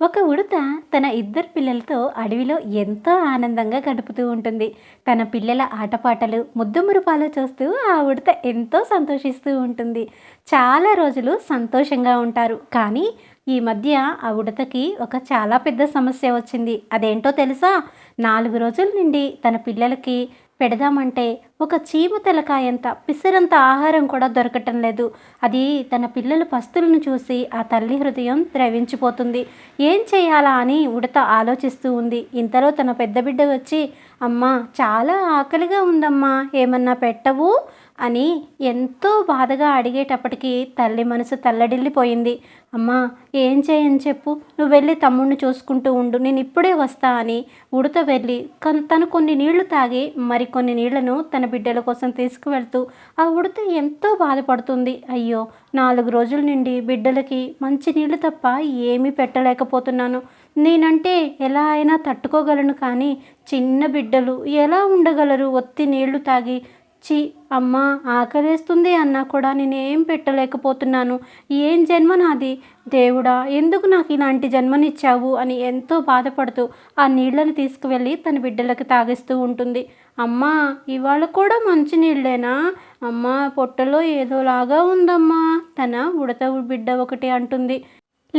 ఒక ఉడత తన ఇద్దరు పిల్లలతో అడవిలో ఎంతో ఆనందంగా గడుపుతూ ఉంటుంది. తన పిల్లల ఆటపాటలు ముద్దు మురుపాలు చూస్తూ ఆ ఉడత ఎంతో సంతోషిస్తూ ఉంటుంది. చాలా రోజులు సంతోషంగా ఉంటారు. కానీ ఈ మధ్య ఆ ఉడతకి ఒక చాలా పెద్ద సమస్య వచ్చింది. అదేంటో తెలుసా? నాలుగు రోజుల నుండి తన పిల్లలకి పెడదామంటే ఒక చీమ తెలకాయంత పిసరంత ఆహారం కూడా దొరకటం లేదు. అది తన పిల్లల పస్తులను చూసి ఆ తల్లి హృదయం ద్రవించిపోతుంది. ఏం చేయాలా అని ఉడత ఆలోచిస్తూ ఉంది. ఇంతలో తన పెద్ద బిడ్డ వచ్చి అమ్మా చాలా ఆకలిగా ఉందమ్మా ఏమన్నా పెట్టవు? అని ఎంతో బాధగా అడిగేటప్పటికి తల్లి మనసు తల్లడిల్లిపోయింది. అమ్మా ఏం చేయని చెప్పు. నువ్వు వెళ్ళి తమ్ముడిని చూసుకుంటూ ఉండు. నేను ఇప్పుడే వస్తా అని ఉడత వెళ్ళి కన్ తను కొన్ని నీళ్ళు తాగి మరికొన్ని నీళ్ళను తన బిడ్డల కోసం తీసుకువెళ్తూ ఆ ఉడత ఎంతో బాధపడుతుంది. అయ్యో నాలుగు రోజుల నుండి బిడ్డలకి మంచి నీళ్ళు తప్ప ఏమీ పెట్టలేకపోతున్నాను. నేనంటే ఎలా అయినా తట్టుకోగలను కానీ చిన్న బిడ్డలు ఎలా ఉండగలరు? ఒత్తి నీళ్ళు తాగి చి అమ్మ ఆకలేస్తుంది అన్నా కూడా నేనేం పెట్టలేకపోతున్నాను. ఏం జన్మ నాది దేవుడా ఎందుకు నాకు ఇలాంటి జన్మనిచ్చావు? అని ఎంతో బాధపడుతూ ఆ నీళ్ళను తీసుకువెళ్ళి తన బిడ్డలకు తాగిస్తూ ఉంటుంది. అమ్మా ఇవాళ కూడా మంచి నీళ్ళేనా అమ్మ పొట్టలో ఏదోలాగా ఉందమ్మా తన ఉడత బిడ్డ ఒకటి అంటుంది.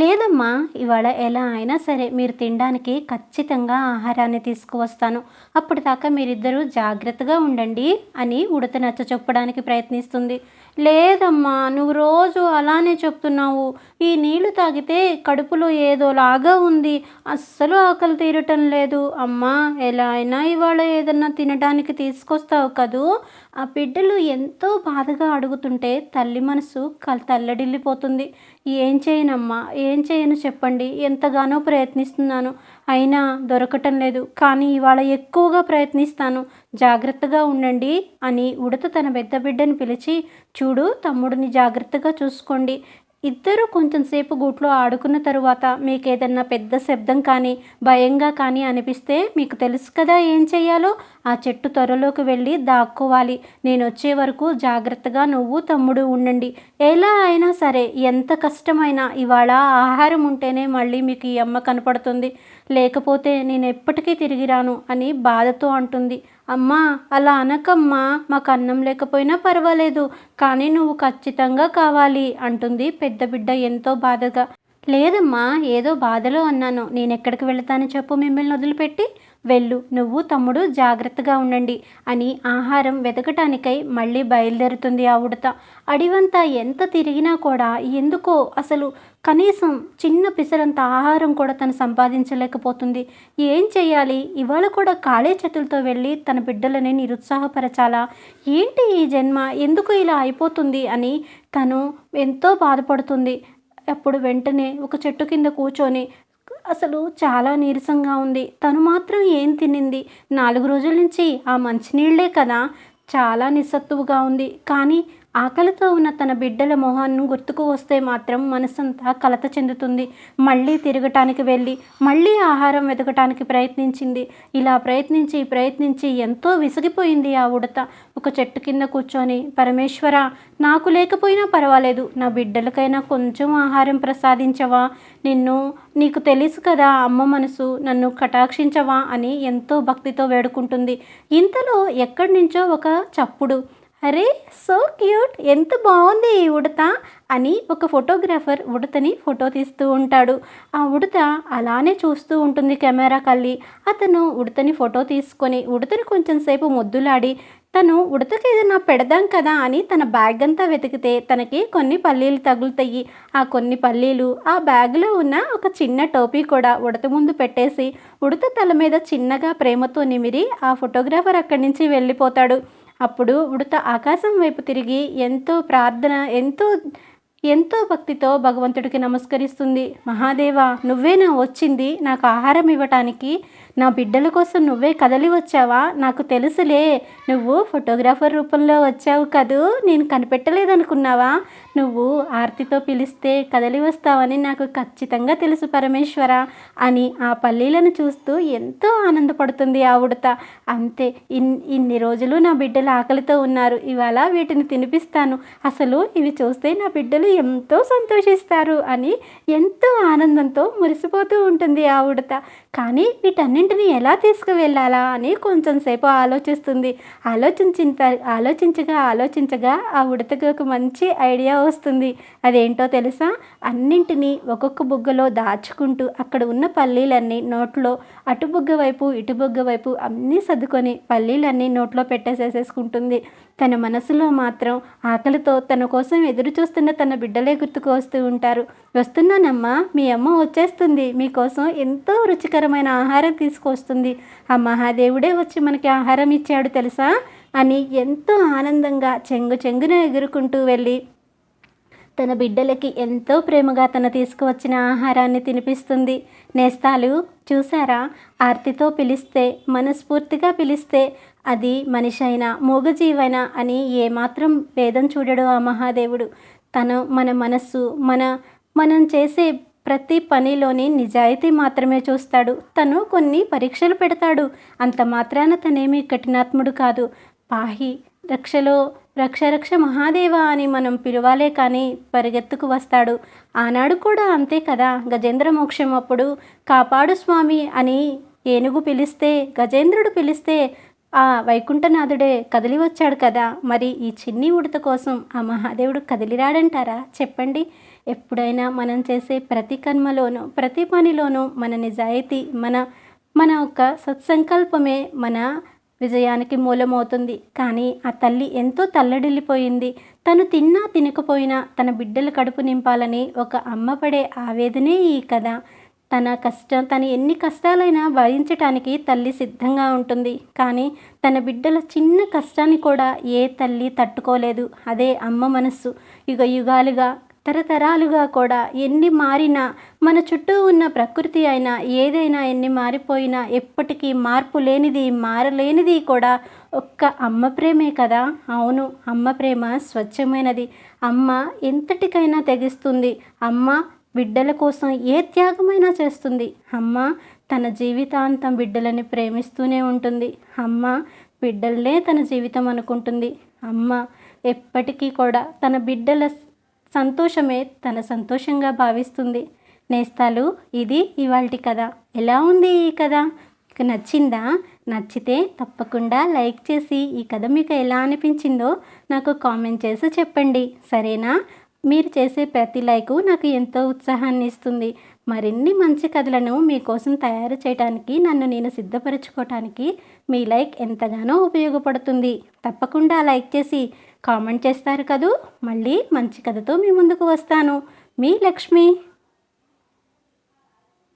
లేదమ్మా ఇవాళ ఎలా అయినా సరే మీరు తినడానికి ఖచ్చితంగా ఆహారాన్ని తీసుకువస్తాను. అప్పటిదాకా మీరిద్దరూ జాగ్రత్తగా ఉండండి అని ఉడత నచ్చ చెప్పడానికి ప్రయత్నిస్తుంది. లేదమ్మా నువ్వు రోజు అలానే చెప్తున్నావు. ఈ నీళ్ళు తాగితే కడుపులో ఏదోలాగా ఉంది. అస్సలు ఆకలి తీరటం లేదు. అమ్మా ఎలా అయినా ఇవాళ ఏదన్నా తినడానికి తీసుకొస్తావు కదూ? ఆ బిడ్డలు ఎంతో బాధగా అడుగుతుంటే తల్లి మనసు కల్ తల్లడిల్లిపోతుంది. ఏం చేయనమ్మా? ఏం చేయను చెప్పండి. ఎంతగానో ప్రయత్నిస్తున్నాను. అయినా దొరకటం లేదు. కానీ ఇవాళ ఎక్కువగా ప్రయత్నిస్తాను. జాగ్రత్తగా ఉండండి అని ఉడత తన పెద్ద బిడ్డను పిలిచి చూడు తమ్ముడిని జాగ్రత్తగా చూసుకోండి. ఇద్దరూ కొంచెం సేపు గూట్లో ఆడుకున్న తరువాత మీకు ఏదన్నా పెద్ద శబ్దం కానీ భయంగా కానీ అనిపిస్తే మీకు తెలుసు కదా ఏం చేయాలో ఆ చెట్టు త్వరలోకి వెళ్ళి దాక్కోవాలి. నేను వచ్చే వరకు జాగ్రత్తగా నువ్వు తమ్ముడు ఉండండి. ఎలా అయినా సరే ఎంత కష్టమైనా ఇవాళ ఆహారం ఉంటేనే మళ్ళీ మీకు ఈ అమ్మ కనపడుతుంది. లేకపోతే నేను ఎప్పటికీ తిరిగి రాను అని బాధతో అంటుంది. అమ్మా అలా అనకమ్మా మాకు అన్నం లేకపోయినా పర్వాలేదు కానీ నువ్వు ఖచ్చితంగా కావాలి అంటుంది పెద్ద బిడ్డ ఎంతో బాధగా. లేదమ్మా ఏదో బాధలో అన్నాను. నేను ఎక్కడికి వెళతాను చెప్పు మిమ్మల్ని వదిలిపెట్టి. వెళ్ళు నువ్వు తమ్ముడు జాగ్రత్తగా ఉండండి అని ఆహారం వెతకటానికై మళ్ళీ బయలుదేరుతుంది ఆ ఉడత. అడివంతా ఎంత తిరిగినా కూడా ఎందుకో అసలు కనీసం చిన్న పిసరంత ఆహారం కూడా తను సంపాదించలేకపోతుంది. ఏం చేయాలి ఇవాళ కూడా కాళే చేతులతో వెళ్ళి తన బిడ్డలని నిరుత్సాహపరచాలా? ఏంటి ఈ జన్మ? ఎందుకు ఇలా అయిపోతుంది అని తను ఎంతో బాధపడుతుంది. అప్పుడు వెంటనే ఒక చెట్టు కింద కూర్చొని అసలు చాలా నీరసంగా ఉంది. తను మాత్రం ఏం తినింది? నాలుగు రోజుల నుంచి ఆ మంచినీళ్ళే కదా? చాలా నిస్సత్తువుగా ఉంది. కానీ ఆకలితో ఉన్న తన బిడ్డల మొహాన్ని గుర్తుకు వస్తే మాత్రం మనసంతా కలత చెందుతుంది. మళ్ళీ తిరగటానికి వెళ్ళి మళ్ళీ ఆహారం వెతకటానికి ప్రయత్నించింది. ఇలా ప్రయత్నించి ప్రయత్నించి ఎంతో విసిగిపోయింది ఆ ఉడత. ఒక చెట్టు కింద కూర్చొని పరమేశ్వర నాకు లేకపోయినా పర్వాలేదు. నా బిడ్డలకైనా కొంచెం ఆహారం ప్రసాదించవా? నిన్ను నీకు తెలుసు కదా అమ్మ మనసు నన్ను కటాక్షించవా? అని ఎంతో భక్తితో వేడుకుంటుంది. ఇంతలో ఎక్కడి నుంచో ఒక చప్పుడు అరే సో క్యూట్ ఎంత బాగుంది ఈ ఉడత అని ఒక ఫోటోగ్రాఫర్ ఉడతని ఫోటో తీస్తూ ఉంటాడు. ఆ ఉడత అలానే చూస్తూ ఉంటుంది కెమెరా కల్లి అతను ఉడతని ఫోటో తీసుకొని ఉడతని కొంచెం సేపు ముద్దులాడి తను ఉడతకి ఏదైనా పెడదాం కదా అని తన బ్యాగ్ అంతా వెతికితే తనకి కొన్ని పల్లీలు తగులుతాయి. ఆ కొన్ని పల్లీలు ఆ బ్యాగ్లో ఉన్న ఒక చిన్న టోపీ కూడా ఉడత ముందు పెట్టేసి ఉడత తల మీద చిన్నగా ప్రేమతో నిమిరి ఆ ఫోటోగ్రాఫర్ అక్కడి నుంచి వెళ్ళిపోతాడు. అప్పుడు ఉడత ఆకాశం వైపు తిరిగి ఎంతో ప్రార్థన ఎంతో ఎంతో భక్తితో భగవంతుడికి నమస్కరిస్తుంది. మహాదేవ నువ్వేనా వచ్చింది? నాకు ఆహారం ఇవ్వటానికి నా బిడ్డల కోసం నువ్వే కదలి వచ్చావా? నాకు తెలుసులే. నువ్వు ఫోటోగ్రాఫర్ రూపంలో వచ్చావు కదూ? నేను కనిపెట్టలేదనుకున్నావా? నువ్వు ఆర్తితో పిలిస్తే కదలి వస్తావని నాకు ఖచ్చితంగా తెలుసు పరమేశ్వర అని ఆ పల్లీలను చూస్తూ ఎంతో ఆనందపడుతుంది ఆ ఉడత. అంతే ఇన్ ఇన్ని రోజులు నా బిడ్డలు ఆకలితో ఉన్నారు. ఇవాళ వీటిని తినిపిస్తాను. అసలు ఇవి చూస్తే నా బిడ్డలు ఎంతో సంతోషిస్తారు అని ఎంతో ఆనందంతో మురిసిపోతూ ఉంటుంది ఆ ఉడత. కానీ వీటన్నింటినీ ఎలా తీసుకువెళ్ళాలా అని కొంచెం సేపు ఆలోచిస్తుంది. ఆలోచించిన ఆలోచించగా ఆలోచించగా ఆ ఉడతకి ఒక మంచి ఐడియా వస్తుంది. అదేంటో తెలుసా? అన్నింటినీ ఒక్కొక్క బుగ్గలో దాచుకుంటూ అక్కడ ఉన్న పల్లీలన్నీ నోట్లో అటు బుగ్గ వైపు ఇటు బుగ్గ వైపు అన్నీ సర్దుకొని పల్లీలన్నీ నోట్లో పెట్టేసేసేసుకుంటుంది. తన మనసులో మాత్రం ఆకలితో తన కోసం ఎదురు చూస్తున్న తన బిడ్డలే గుర్తుకు వస్తూ ఉంటారు. వస్తున్నానమ్మా మీ అమ్మ వచ్చేస్తుంది. మీకోసం ఎంతో రుచికరమైన ఆహారం తీసుకొస్తుంది. ఆ మహాదేవుడే వచ్చి మనకి ఆహారం ఇచ్చాడు తెలుసా? అని ఎంతో ఆనందంగా చెంగు చెంగున ఎగురుకుంటూ వెళ్ళి తన బిడ్డలకి ఎంతో ప్రేమగా తన తీసుకువచ్చిన ఆహారాన్ని తినిపిస్తుంది. నేస్తాలు చూసారా ఆర్తితో పిలిస్తే మనస్ఫూర్తిగా పిలిస్తే అది మనిషి అయినా మూగజీవైనా అని ఏమాత్రం భేదం చూడడు ఆ మహాదేవుడు. తను మన మనస్సు మన మనం చేసే ప్రతి పనిలోని నిజాయితీ మాత్రమే చూస్తాడు. తను కొన్ని పరీక్షలు పెడతాడు. అంత మాత్రాన తనేమీ కఠినాత్ముడు కాదు. పాహి రక్షలో రక్ష రక్ష మహాదేవ అని మనం పిలవాలే కానీ పరిగెత్తుకు వస్తాడు. ఆనాడు కూడా అంతే కదా. గజేంద్ర మోక్షం అప్పుడు కాపాడు స్వామి అని ఏనుగు పిలిస్తే గజేంద్రుడు పిలిస్తే ఆ వైకుంఠనాథుడే కదిలి వచ్చాడు కదా. మరి ఈ చిన్ని ఉడత కోసం ఆ మహాదేవుడు కదిలిరాడంటారా? చెప్పండి. ఎప్పుడైనా మనం చేసే ప్రతి కర్మలోనూ ప్రతి పనిలోనూ మన నిజాయితీ మన మన యొక్క సత్సంకల్పమే మన విజయానికి మూలమవుతుంది. కానీ ఆ తల్లి ఎంతో తల్లడిల్లిపోయింది. తను తిన్నా తినకపోయినా తన బిడ్డల కడుపు నింపాలని ఒక అమ్మ పడే ఆవేదనే ఈ కథ. తన కష్టం తను ఎన్ని కష్టాలైనా భరించటానికి తల్లి సిద్ధంగా ఉంటుంది. కానీ తన బిడ్డల చిన్న కష్టాన్ని కూడా ఏ తల్లి తట్టుకోలేదు. అదే అమ్మ మనస్సు. యుగ యుగాలుగా తరతరాలుగా కూడా ఎన్ని మారినా మన చుట్టూ ఉన్న ప్రకృతి అయినా ఏదైనా ఎన్ని మారిపోయినా ఎప్పటికీ మార్పు లేనిది మారలేనిది కూడా ఒక్క అమ్మ ప్రేమే కదా? అవును అమ్మ ప్రేమ స్వచ్ఛమైనది. అమ్మ ఎంతటికైనా తెగిస్తుంది. అమ్మ బిడ్డల కోసం ఏ త్యాగమైనా చేస్తుంది. అమ్మ తన జీవితాంతం బిడ్డలని ప్రేమిస్తూనే ఉంటుంది. అమ్మ బిడ్డలనే తన జీవితం అనుకుంటుంది. అమ్మ ఎప్పటికీ కూడా తన బిడ్డల సంతోషమే తన సంతోషంగా భావిస్తుంది. నేస్తాలు ఇది ఇవాల్టి కథ. ఎలా ఉంది ఈ కథ? మీకు నచ్చిందా? నచ్చితే తప్పకుండా లైక్ చేసి ఈ కథ మీకు ఎలా అనిపించిందో నాకు కామెంట్ చేసి చెప్పండి. సరేనా? మీరు చేసే ప్రతి లైకు నాకు ఎంతో ఉత్సాహాన్ని ఇస్తుంది. మరిన్ని మంచి కథలను మీకోసం తయారు చేయడానికి నన్ను నేను సిద్ధపరచుకోవటానికి మీ లైక్ ఎంతగానో ఉపయోగపడుతుంది. తప్పకుండా లైక్ చేసి కామెంట్ చేస్తారు కదూ. మళ్ళీ మంచి కథతో మీ ముందుకు వస్తాను. మీ లక్ష్మి.